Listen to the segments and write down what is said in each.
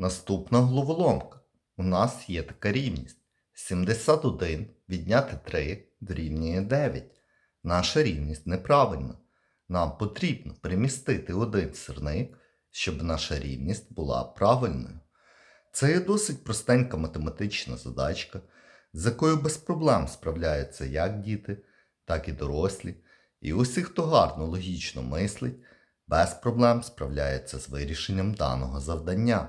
Наступна головоломка. У нас є така рівність. 71 відняти 3 дорівнює 9. Наша рівність неправильна. Нам потрібно перемістити один сірник, щоб наша рівність була правильною. Це є досить простенька математична задачка, з якою без проблем справляються як діти, так і дорослі. І усі, хто гарно логічно мислить, без проблем справляється з вирішенням даного завдання.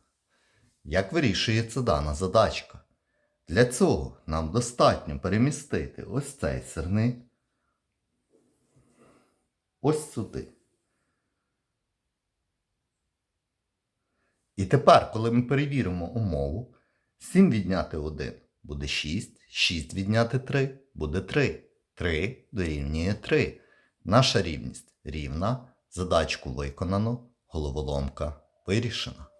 Як вирішується дана задачка? Для цього нам достатньо перемістити ось цей сирник ось сюди. І тепер, коли ми перевіримо умову, 7 відняти 1 буде 6, 6 відняти 3 буде 3. 3 дорівнює 3. Наша рівність рівна, задачку виконано, головоломка вирішена.